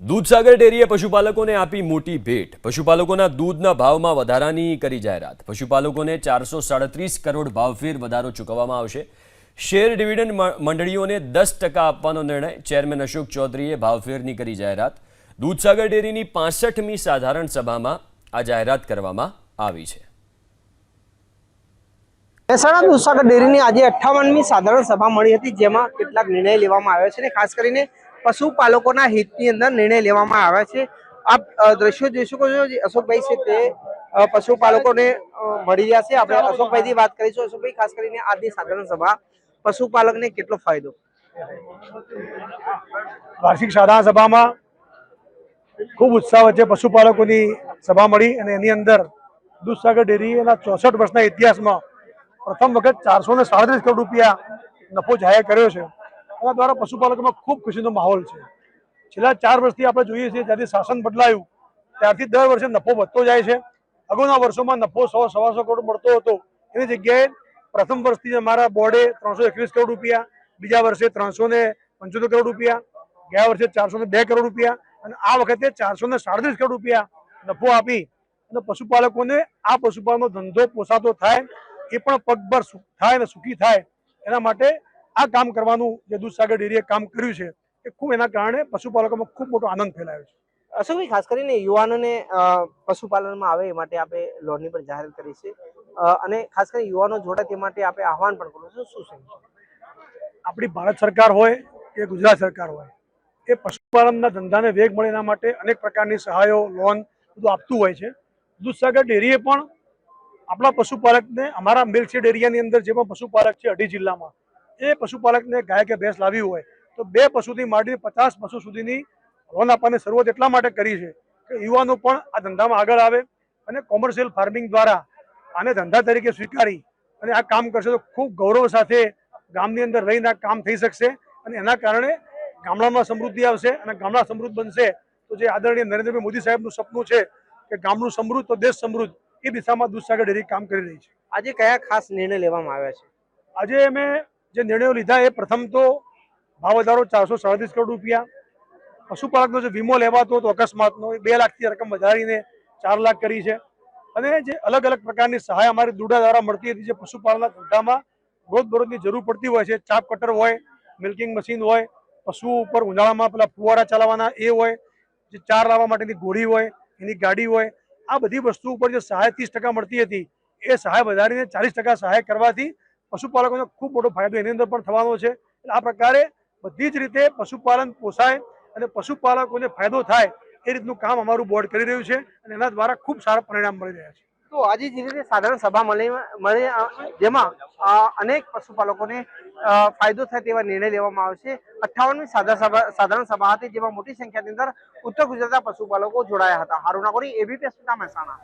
દૂધસાગર ડેરીએ પશુપાલકોને આપી મોટી ભેટ. પશુપાલકોના દૂધના ભાવમાં વધારાની કરી જાહેરાત. પશુપાલકોને ચારસો કરોડ ભાવફેર વધારો ચૂકવવામાં આવશે. શેર ડિવિડન્ડ મંડળીઓને દસ આપવાનો નિર્ણય. ચેરમેન અશોક ચૌધરીએ ભાવફેરની કરી જાહેરાત. દૂધસાગર ડેરીની પાસઠમી સાધારણ સભામાં આ જાહેરાત કરવામાં આવી છે. મહેસાણા દૂધસાગર ડેરીની આજે અઠ્ઠાવનમી સાધારણ સભા મળી હતી, જેમાં કેટલાક નિર્ણય લેવામાં આવ્યા છે ખાસ કરીને પશુપાલકોના હિતની અંદર નિર્ણય લેવામાં આવ્યા છે. આપ દ્રશ્યો જોઈ શકો છો અશોકભાઈ છે તે પશુપાલકોને મળી રહ્યા છે. આપણે અશોકભાઈથી વાત કરીશું. અશોકભાઈ, ખાસ કરીને આજની સાધારણ સભા, પશુપાલકને કેટલો ફાયદો? વાર્ષિક સાધારણ સભામાં ખૂબ ઉત્સાહ વચ્ચે પશુપાલકોની સભા મળી અને એની અંદર દૂધસાગર ડેરી એના ચોસઠ વર્ષના ઇતિહાસમાં પ્રથમ વખત ચારસો ને સાડત્રીસ કરોડ રૂપિયા નફો જાહેર કર્યો છે. એના દ્વારા પશુપાલકોમાં ખૂબ ખુશીનો માહોલ છે. છેલ્લા ચાર વર્ષથી આપણે જોઈએ છીએ જ્યારથી શાસન બદલાયું, ત્યારથી દર વર્ષે નફો વધતો જાય છે. અગાઉના વર્ષોમાં નફો સો, સવાસો કરોડ મળતો હતો. એની જગ્યાએ પ્રથમ વર્ષથી અમારા બોર્ડે ત્રણસો એકવીસ કરોડ રૂપિયા, બીજા વર્ષે ત્રણસો ને પંચોતેર કરોડ રૂપિયા, ગયા વર્ષે ચારસો ને બે કરોડ રૂપિયા અને આ વખતે ચારસો ને સાડત્રીસ કરોડ રૂપિયા નફો આપી અને પશુપાલકોને આ પશુપાલનનો ધંધો પોસાતો થાય, એ પણ પગભર થાય અને સુખી થાય, એના માટે આ કામ કરવાનું જે દૂધસાગર ડેરીએ કામ કર્યું છે એ ખૂબ એના કારણે પશુપાલકોમાં ખૂબ મોટો આનંદ ફેલાયો છે. અશોકભાઈ ખાસ કરીને યુવાનોને પશુપાલનમાં આવે એ માટે આપણે લોનની પણ જાહેરાત કરી છે. અને ખાસ કરીને યુવાનો જોડાય તે માટે આપણે આહવાન પણ કરું છું. શું છે? આપણી ભારત સરકાર હોય કે ગુજરાત સરકાર હોય એ પશુપાલનના ધંધાને વેગ મળે એના માટે અનેક પ્રકારની સહાયો લોન બધું આપતું હોય છે. દૂધસાગર ડેરીએ પણ આપણા પશુપાલકને અમારા મિલ્ક શેડ એરિયાની અંદર જે પણ પશુપાલક છે અઢી જિલ્લામાં એ પશુપાલકને ગાય કે ભેંસ લાવી હોય તો બે પશુથી માંડી પચાસ પશુ સુધીની લોન આપવાની શરૂઆત એટલા માટે કરી છે કે યુવાનો પણ આ ધંધામાં આગળ આવે અને કોમર્શિયલ ફાર્મિંગ દ્વારા આને ધંધા તરીકે સ્વીકારી અને આ કામ કરશે તો ખૂબ ગૌરવ સાથે ગામની અંદર રહીને આ કામ થઈ શકશે અને એના કારણે ગામડામાં સમૃદ્ધિ આવશે અને ગામડા સમૃદ્ધ બનશે. તો જે આદરણીય નરેન્દ્રભાઈ મોદી સાહેબનું સપનું છે કે ગામનું સમૃદ્ધ તો દેશ સમૃદ્ધ એ દિશામાં દૂધસાગર ડેરી કામ કરી રહી છે. આજે કયા ખાસ નિર્ણય લેવામાં આવ્યા છે? આજે અમે જે નિર્ણયો લીધા એ પ્રથમ તો ભાવ વધારો ચારસો સાડત્રીસ કરોડ રૂપિયા. પશુપાલકનો જે વીમો લેવાતો હતો અકસ્માતનો, એ બે લાખથી રકમ વધારીને ચાર લાખ કરી છે. અને જે અલગ અલગ પ્રકારની સહાય અમારી દુડા દ્વારા મળતી હતી, જે પશુપાલનના ધંધામાં રોજબરોજની જરૂર પડતી હોય છે. ચાપ કટર હોય, મિલ્કિંગ મશીન હોય પશુ ઉપર ઉનાળામાં પેલા ફુવારા ચલાવવાના એ હોય, જે ચાર લાવવા માટેની ઘોડી હોય, એની ગાડી હોય, આ બધી વસ્તુ ઉપર જે સહાય ત્રીસ ટકા મળતી હતી, એ સહાય વધારીને ચાલીસ ટકા સહાય કરવાથી પશુપાલકોને ખૂબ મોટો ફાયદો એની અંદર પણ થવાનો છે. એટલે આ પ્રકારે બધી જ રીતે પશુપાલન પોસાય અને પશુપાલકોને ફાયદો થાય એ રીતનું કામ અમારું બોર્ડ કરી રહ્યું છે અને એના દ્વારા ખૂબ સારા પરિણામ મળી રહ્યા છે. તો આજે જે રીતે સાધારણ સભા મળી મળી જેમાં અનેક પશુપાલકોને ફાયદો થાય તેવા નિર્ણય લેવામાં આવશે. અઠ્ઠાવનમી સાધારણ સભા હતી, જેમાં મોટી સંખ્યાની અંદર ઉત્તર ગુજરાતના પશુપાલકો જોડાયા હતા. હારુના કોરી, એબીપી મહેસાણા.